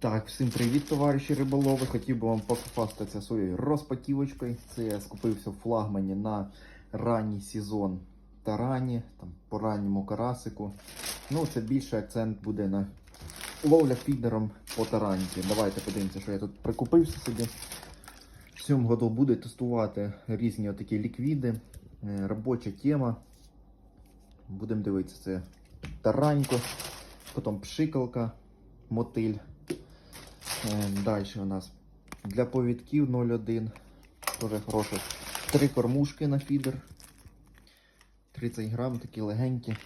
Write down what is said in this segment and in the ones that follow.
Так, всім привіт, товариші риболови. Хотів би вам похвастатися своєю розпаківочкою. Це я скупився в флагмані на ранній сезон тарані, там, по ранньому карасику. Ну, це більше акцент буде на ловля фідером по таранці. Давайте подивимося, що я тут прикупився собі. В цьому году буду тестувати різні отакі ліквіди, е, робоча тема. Будемо дивитися, це таранько, потім пшикалка, мотиль. Далі у нас для повідків 0,1. Дуже хороше. Три кормушки на фідер. 30 грам, такі легенькі.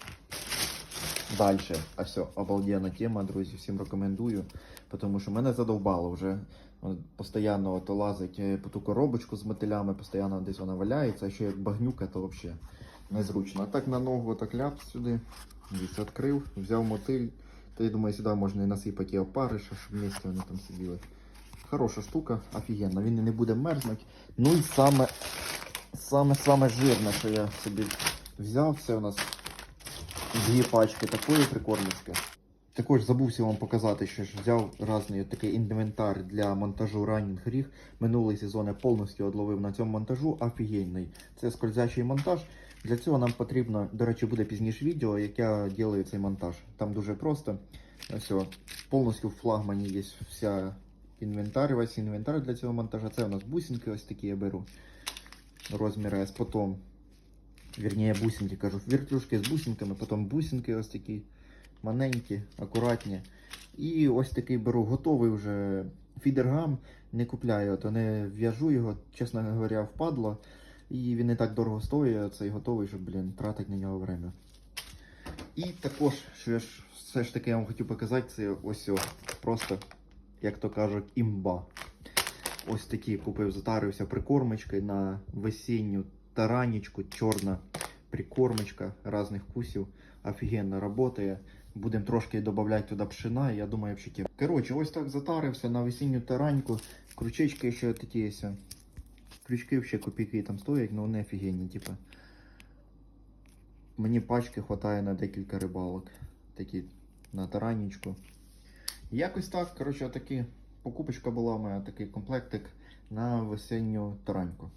Далі. А все, обалденна тема, друзі, всім рекомендую. Тому що мене задовбало вже. Постійно то лазить е, по ту коробочку з мотилями, постійно десь вона валяється, а ще як багнюка, то взагалі незручно. А так на ногу так ляп сюди. Десь відкрив, взяв мотиль. Та я думаю, сюди можна і насипати і опариша, щоб місце вони там сиділи. Хороша штука, офігенна, він і не буде мерзнути. Ну і саме, саме, саме жирне, що я собі взяв, це у нас дві пачки такої прикормочки. Також забувся вам показати, що ж взяв різний такий інвентар для монтажу ранніх ріг. Минулий сезон я повністю одловив на цьому монтажу. Офігенний. Це скользячий монтаж. Для цього нам потрібно, до речі, буде пізніше відео, як я роблю цей монтаж. Там дуже просто. Все, повністю в флагмані є вся інвентар, весь інвентар для цього монтажа. Це у нас бусинки ось такі я беру. Розмір S. Потім, вірніше, бусинки кажу, вертушки з бусинками, потім бусинки ось такі маленькі, акуратні. І ось такий беру готовий вже фідергам. Не купляю, то не в'яжу його, чесно говоря, впадло. І він не так дорого стоїть, цей готовий, щоб, блін, тратити на нього время. І також, що я ж все ж таки я вам хотів показати, це ось о, просто, як то кажуть, імба. Ось такі купив, затарився прикормочкою на весінню таранічку, чорна прикормочка різних вкусів. Офігенно працює. Будемо трошки додавати туди пшена, і я думаю, тема. Коротше, ось так затарився на весінню тараньку. Крючечки ще такі. Крючки ще копійки там стоять, але вони офігенні, типу. Мені пачки вистачає на декілька рибалок. Такі на таранічку. Якось так, коротше, такі покупочка була моя, такий комплектик на весенню тараньку.